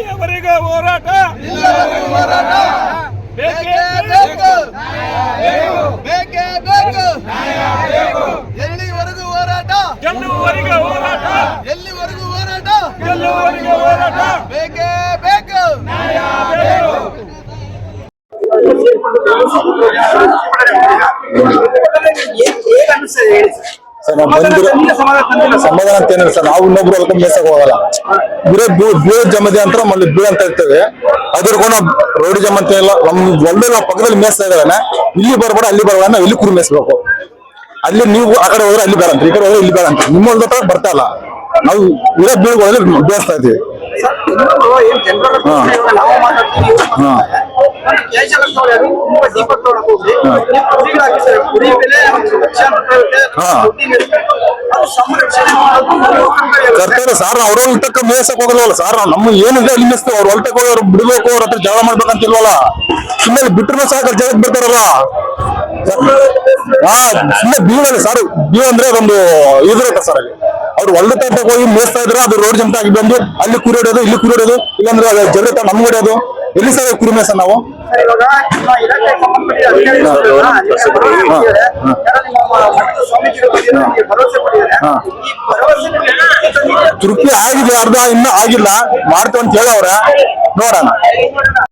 ಇಲ್ಲಿಯವರೆಗೆ ಹೋರಾಟ. ಬೇಕೇ ಬೇಕು. ಬೇಕೇ ಬೇಕು. ಎಲ್ಲಿವರೆಗೂ ಹೋರಾಟ? ಗೆಲ್ಲುವವರೆಗೆ ಹೋರಾಟ? ಎಲ್ಲಿವರೆಗೂ ಹೋರಾಟ? ಹೋರಾಟ? ಬೇಕೇ ಬೇಕು. ನಾವು ಬಂದಿರೋ ಸಮಾಧಾನ ಅಂತ ಏನಿಲ್ಲ ಸರ್. ನಾವು ಇನ್ನೊಬ್ರು ಹೊಲಕ್ಕೆ ಮೇಸಕ್ ಹೋಗಲ್ಲ ಬರೀ ಬೀಳ ಜಮದಿ ಅಂತ ಮಲ್ಲಿ ಬೀಳ ಅಂತ ಇರ್ತೇವೆ. ಅದ್ರ ಕೂಡ ರೋಡ್ ಜಮ ಅಂತ ಇಲ್ಲ ನಮ್ ಒಳ್ಳೆ ನಾವು ಪಕ್ಕದಲ್ಲಿ ಮೇಯಿಸ್ತಾ ಇದ್ದಾನೆ ಇಲ್ಲಿ ಬರ್ಬೇಡ ಅಲ್ಲಿ ಬರ್ಬೇಡ ನಾವು ಇಲ್ಲಿ ಕುರಿ ಮೇಯಿಸ್ಬೇಕು ಅಲ್ಲಿ ನೀವು ಆ ಕಡೆ ಹೋದ್ರೆ ಅಲ್ಲಿ ಬೇಡ ಅಂತ ಈ ಕಡೆ ಹೋದ್ರೆ ಇಲ್ಲಿ ಬೇಡ ಅಂತ ನಿಮ್ಮ ಹೊಲದ ಹತ್ರ ಬರ್ತಾ ಇಲ್ಲ. ನಾವು ಇರೋ ಬೀಳ್ಗಳಲ್ಲಿ ಬೇಯಿಸ್ತಾ ಇದ್ದೀವಿ. ಹಾ. ಒಂದು ಹಾ. ದುಡ್ಡಿಗೆ ಸಾರ್ ಅವ್ರ ಹೊಲ್ಟಕ್ಕ ಮೇಯ್ಸಕ್ ಹೋಗಲ್ವಲ್ಲ ಸರ್, ನಮ್ಮ ಏನಿದೆ ಅಲ್ಲಿ ಮೇಯಿಸ್ತೇವೆ ಅವ್ರ ಹೊಲ್ಟಕ್ ಹೋಗಿ ಅವ್ರು ಬಿಡ್ಬೇಕು, ಅವ್ರ ಹತ್ರ ಜಗಳ ಮಾಡ್ಬೇಕಂತಿಲ್ವಲ್ಲ? ಸುಮ್ಮನೆ ಬಿಟ್ಟರೆ ಸಾಕು ಜಗಕ್ ಬಿಡ್ತಾರಲ್ಲ? ಹಾ ಸುಮ್ಮನೆ ಬೀಳಲ್ಲ ಸರ್ ಬೀಳ ಅಂದ್ರೆ ಅದೊಂದು ಇದಿರುತ್ತೆ ಸರ್ ಅಲ್ಲಿ. ಅವ್ರು ಹೊಲ್ದ ತಟ್ಟಕ್ಕೆ ಹೋಗಿ ಮೇಯಿಸ್ತಾ ಇದ್ರೆ ಅದು ರೋಡ್ ಜಂಪ್ ಆಗಿ ಬಂದು ಅಲ್ಲಿ ಕುರಿ ಹೊಡೆಯೋದು ಇಲ್ಲಿ ಕುರಿ ಹೊಡೆಯೋದು ಇಲ್ಲಾಂದ್ರೆ ಜಗತ್ತ ನಮ್ಗೆ ಹೊಡೆಯೋದು ಎಲ್ಲಿ ಸರ್ ಕುರಿ ಸರ್ ನಾವು? ತೃಪ್ತಿ ಆಗಿದೆ ಅರ್ಧ ಇನ್ನೂ ಆಗಿಲ್ಲ? ಮಾಡ್ತೇವೆ ಅಂತ ಹೇಳವ್ರೆ. ನೋಡೋಣ.